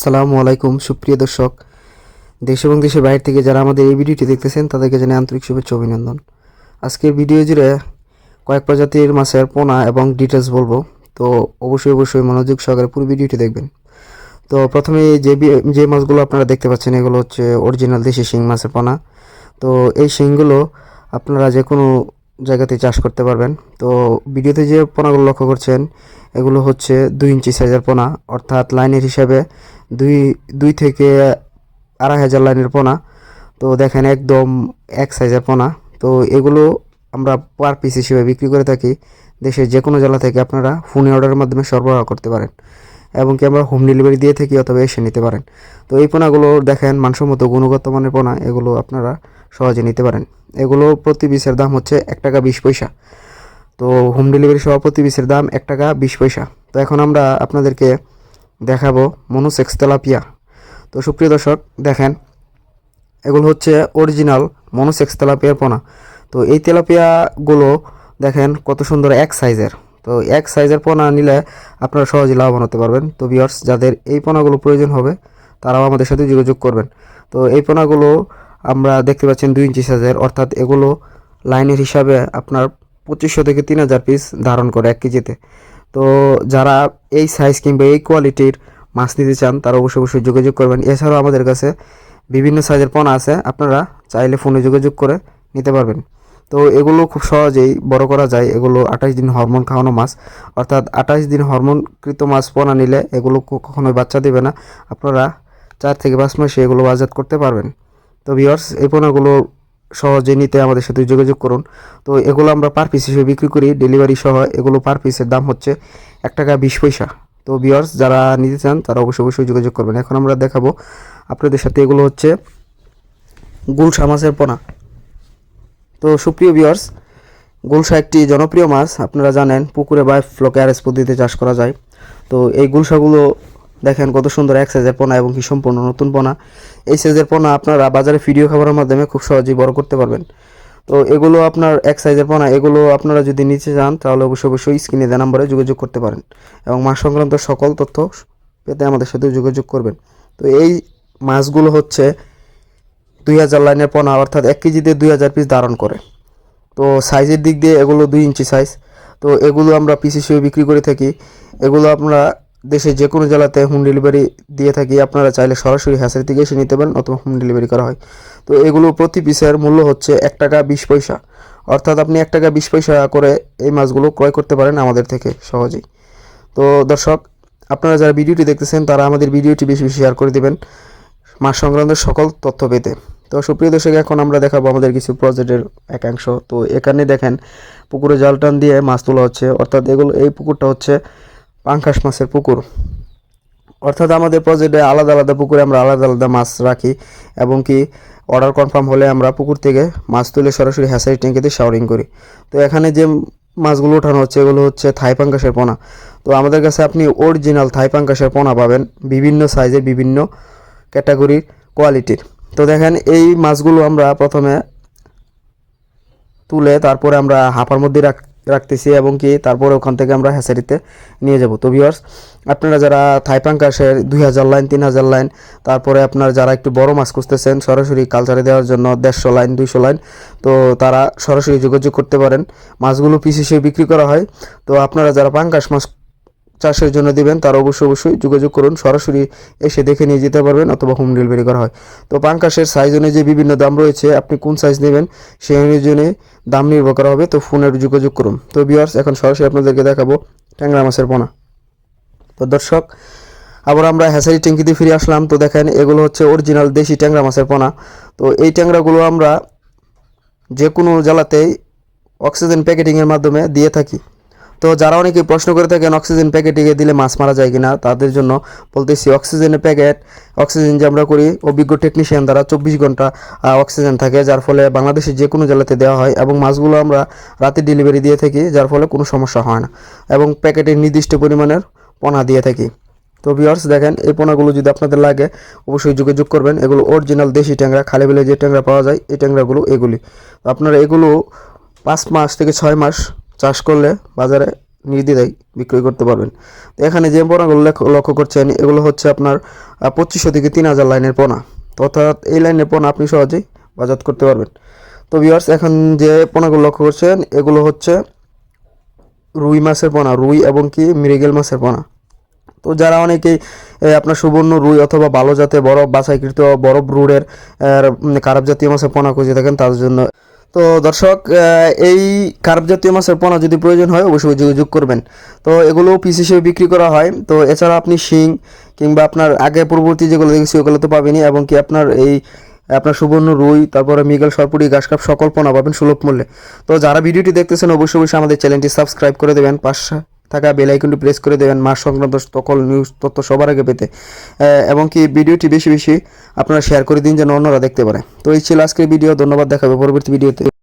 আসসালামু আলাইকুম, সুপ্রিয় দর্শক। দেশ এবং দেশের বাইরে থেকে যারা আমাদের এই ভিডিওটি দেখতেছেন, তাদেরকে জানাই আন্তরিক শুভেচ্ছা অভিনন্দন। আজকের ভিডিও জুড়ে কয়েক প্রজাতির মাছের পোনা এবং ডিটেলস বলব। তো অবশ্যই অবশ্যই মনোযোগ সহকারে পুরো ভিডিওটি দেখবেন। তো প্রথমে যে যে মাছগুলো আপনারা দেখতে পাচ্ছেন, এগুলো হচ্ছে অরিজিনাল দেশি শিং মাছের পোনা। তো এই শিংগুলো আপনারা যে কোনো জায়গাতে চাষ করতে পারবেন। তো ভিডিওতে যে পোনাগুলো লক্ষ্য করছেন, এগুলো হচ্ছে দুই ইঞ্চি সাইজের পোনা। অর্থাৎ লাইনের হিসাবে দুই দুই থেকে আড়াই হাজার লাইনের পোনা। তো দেখেন একদম এক সাইজের পোনা। তো এগুলো আমরা পার পিস হিসেবে বিক্রি করে থাকি। দেশের যে কোনো জেলা থেকে আপনারা ফোনে অর্ডারের মাধ্যমে সরবরাহ করতে পারেন। এবং কি আমরা হোম ডেলিভারি দিয়ে থাকি অথবা এসে নিতে পারেন। তো এই পোনাগুলো দেখেন মানসম্মত গুণগত মানের পোনা। এগুলো আপনারা সহজে নিতে পারেন। এগুলো প্রতি পিসের দাম হচ্ছে এক টাকা বিশ পয়সা। তো হোম ডেলিভারি সহ প্রতি পিসের দাম এক টাকা বিশ পয়সা। তো এখন আমরা আপনাদেরকে দেখাবো মনোসেক্স তেলাপিয়া তো সুপ্রিয় দর্শক, দেখেন, এগুলো হচ্ছে অরিজিনাল মনোসেক্স তেলাপিয়ার পোনা। তো এই তেলাপিয়াগুলো, দেখেন, কত সুন্দর এক সাইজের তো এক সাইজের পোনা নিলে আপনারা সহজে লাভবান হতে পারবেন। তো বিয়ার্স যাদের এই পোনাগুলো প্রয়োজন হবে, তারাও আমাদের সাথে যোগাযোগ করবেন। তো এই পোনাগুলো আমরা দেখতে পাচ্ছেন দুই ইঞ্চি সাইজের অর্থাৎ এগুলো লাইনের হিসাবে আপনার পঁচিশশো থেকে তিন হাজার পিস ধারণ করে এক কেজিতে। তো যারা এই সাইজ কিংবা এই কোয়ালিটির মাছ নিতে চান, তারা অবশ্যই অবশ্যই যোগাযোগ করবেন। এছাড়াও আমাদের কাছে বিভিন্ন সাইজের পোনা আছে, আপনারা চাইলে ফোনে যোগাযোগ করে নিতে পারবেন। তো এগুলো খুব সহজেই বড় করা যায়। এগুলো আঠাশ দিন হরমোন খাওয়ানো মাছ। অর্থাৎ আঠাশ দিন হরমোনকৃত মাছ পোনা নিলে এগুলো কখনোই বাচ্চা দেবে না। আপনারা চার থেকে পাঁচ মাসে এগুলো বাজার করতে পারবেন। তো ভিওর্স এই পোনাগুলো সহজে নিতে আমাদের সাথে যোগাযোগ করুন। তো এগুলো আমরা পার পিস হিসেবে বিক্রি করি ডেলিভারি সহ। এগুলো পার পিসের দাম হচ্ছে এক টাকা বিশ পয়সা। তো ভিওর্স যারা নিতে চান, তারা অবশ্যই অবশ্যই যোগাযোগ করবেন। এখন আমরা দেখাবো আপনাদের সাথে এগুলো হচ্ছে গুলশা মাছের পোনা। তো সুপ্রিয় ভিওর্স গুলশা একটি জনপ্রিয় মাছ। আপনারা জানেন, পুকুরে বা ফ্লোকেয়ারেস পদ্ধতিতে চাষ করা যায়। তো এই গুলশাগুলো দেখেন কত সুন্দর এক সাইজের পোনা এবং কি সম্পূর্ণ নতুন পোনা। এই সাইজের পোনা আপনারা বাজারে ভিডিও খাবারের মাধ্যমে খুব সহজেই বড় করতে পারবেন। তো এগুলো আপনার এক সাইজের পোনা, এগুলো আপনারা যদি নিতে চান, তাহলে অবশ্যই অবশ্যই স্ক্রিনে দেওয়া নাম্বারে যোগাযোগ করতে পারেন। এবং মাছ সংক্রান্ত সকল তথ্য পেতে আমাদের সাথে যোগাযোগ করবেন। তো এই মাছগুলো হচ্ছে দুই হাজার লাইনের পোনা, অর্থাৎ এক কেজিতে দুই হাজার পিস ধারণ করে। তো সাইজের দিক দিয়ে এগুলো দুই ইঞ্চি সাইজ তো এগুলো আমরা পিস হিসেবে বিক্রি করে থাকি। এগুলো আমরা দেশের যে কোনো জেলাতে হোম ডেলিভারি দিয়ে থাকি, আপনারা চাইলে সরাসরি হ্যাসের থেকে এসে নিতে পারেন অথবা হোম ডেলিভারি করা হয়। তো এগুলো প্রতি পিসের মূল্য হচ্ছে এক টাকা বিশ পয়সা। অর্থাৎ আপনি এক টাকা বিশ পয়সা করে এই মাছগুলো ক্রয় করতে পারেন আমাদের থেকে সহজেই। তো দর্শক, আপনারা যারা ভিডিওটি দেখতেছেন, তারা আমাদের ভিডিওটি বেশি বেশি শেয়ার করে দিবেন মাছ সংক্রান্ত সকল তথ্য পেতে। তো সুপ্রিয় দর্শক, এখন আমরা দেখাবো আমাদের কিছু প্রজেক্টের একাংশ তো এখানে দেখেন, পুকুরে জাল টান দিয়ে মাছ তোলা হচ্ছে। অর্থাৎ এগুলো, এই পুকুরটা হচ্ছে পাঙ্কাশ মাছের পুকুর। অর্থাৎ আমাদের প্রজেক্টে আলাদা আলাদা পুকুরে আমরা আলাদা আলাদা মাছ রাখি এবং কি অর্ডার কনফার্ম হলে আমরা পুকুর থেকে মাছ তুলে সরাসরি হ্যাসারি ট্যাঙ্কিতে শাওরিং করি। তো এখানে যে মাছগুলো ওঠানো হচ্ছে, এগুলো হচ্ছে থাই পাঙ্কাশের পোনা। তো আমাদের কাছে আপনি অরিজিনাল থাই পাঙ্কাশের পোনা পাবেন বিভিন্ন সাইজের বিভিন্ন ক্যাটাগরির কোয়ালিটির তো দেখেন, এই মাছগুলো আমরা প্রথমে তুলে তারপরে আমরা হাঁপার মধ্যে রাখ রাখতেছি এবং কি তারপরে ওখান থেকে আমরা হ্যাচারিতে নিয়ে যাব। তো ভিউয়ার্স আপনারা যারা থাইপাঙ্কাশের দুই হাজার লাইন, তিন হাজার লাইন, তারপরে আপনার যারা একটু বড় মাছ খুঁজতেছেন, সরাসরি কালচারে দেওয়ার জন্য দেড়শো লাইন, দুইশো লাইন, তো তারা সরাসরি যোগাযোগ করতে পারেন। মাছগুলো পিস হিসেবে বিক্রি করা হয়। তো আপনারা যারা পাঙ্কাশ মাছ চাষের জন্য দিবেন, তারা অবশ্যই অবশ্যই যোগাযোগ করুন, সরাসরি এসে দেখে নিয়ে যেতে পারবেন অথবা হোম ডেলিভারি করা হয়। তো পাঙ্কাশের সাইজ অনুযায়ী বিভিন্ন দাম রয়েছে, আপনি কোন সাইজ নেবেন সেই অনুযায়ী দাম নির্ভর করা হবে, তো ফোনের যোগাযোগ করুন। তো বিয়ার্স এখন সরাসরি আপনাদেরকে দেখাবো ট্যাংরা মাছের পোনা। তো দর্শক, আবার আমরা হ্যাসারি ট্যাঙ্কিতে ফিরে আসলাম। তো দেখেন, এগুলো হচ্ছে অরিজিনাল দেশি ট্যাংরা মাছের পোনা। তো এই ট্যাংরাগুলো আমরা যে কোনো জেলাতেই অক্সিজেন প্যাকেটিংয়ের মাধ্যমে দিয়ে থাকি। তো যারা অনেকে প্রশ্ন করে থাকেন অক্সিজেন প্যাকেটিংয়ে দিলে মাছ মারা যায় কিনা, তাদের জন্য বলতেছি অক্সিজেনের প্যাকেট, অক্সিজেন যে আমরা করি, অভিজ্ঞ টেকনিশিয়ান দ্বারা চব্বিশ ঘণ্টা অক্সিজেন থাকে, যার ফলে বাংলাদেশের যে কোনো জেলাতে দেওয়া হয় এবং মাছগুলো আমরা রাতে ডেলিভারি দিয়ে থাকি, যার ফলে কোনো সমস্যা হয় না এবং প্যাকেটের নির্দিষ্ট পরিমাণের পোনা দিয়ে থাকি। তো ভিউয়ার্স দেখেন, এই পোনাগুলো যদি আপনাদের লাগে, অবশ্যই যোগাযোগ করবেন। এগুলো অরিজিনাল দেশি ট্যাংরা, খালি বিলে যে ট্যাংরা পাওয়া যায়, এই ট্যাংরাগুলো এগুলি। আপনারা এগুলো পাঁচ মাস থেকে ছয় মাস চাষ করলে বাজারে নির্দ্বিধায় বিক্রয় করতে পারবেন। তো এখানে যে পোনাগুলো লক্ষ্য করছেন এগুলো হচ্ছে আপনার পঁচিশশো থেকে তিন হাজার লাইনের পোনা অর্থাৎ এই লাইনের পোনা আপনি সহজেই বাজাত করতে পারবেন। তো ভিউয়ার্স এখন যে পোনাগুলো লক্ষ্য করছেন, এগুলো হচ্ছে রুই মাছের পোনা রুই এবং কি মৃগেল মাছের পোনা তো যারা অনেকেই আপনার সুবর্ণ রুই অথবা ভালো জাতের বরফ, বাছাইকৃত বরফ রুডের কারাপ জাতীয় মাছের পোনা খুঁজে থাকেন, তাদের জন্য তো দর্শক এই কার্প জাতীয় মাছের পোনা যদি প্রয়োজন হয়, অবশ্যই যোগাযোগ করবেন। তো এগুলো পিস হিসেবে বিক্রি করা হয়। তো এছাড়া আপনি শিং কিংবা আপনার আগে পূর্ববর্তী যেগুলো দেখেছি, ওগুলো তো পাবেনই এবং কি আপনার এই, আপনার সুবর্ণ রুই, তারপরে মিগেল সরপুরি ঘাসকাপ সকল পোনা পাবেন সুলভ মূল্যে। তো যারা ভিডিওটি দেখতেছেন, অবশ্যই অবশ্যই আমাদের চ্যানেলটি সাবস্ক্রাইব করে দেবেন। পাশে থাকা বেল আইকনটি প্রেস করে দেবেন মাস সংক্রান্ত সকল নিউজ তথ্য সবার আগে পেতে। এবং কি ভিডিওটি বেশি বেশি আপনারা শেয়ার করে দিন যেন অন্যরা দেখতে পারে। তো এই ছিল আজকের ভিডিও ধন্যবাদ, দেখাবে পরবর্তী ভিডিওতে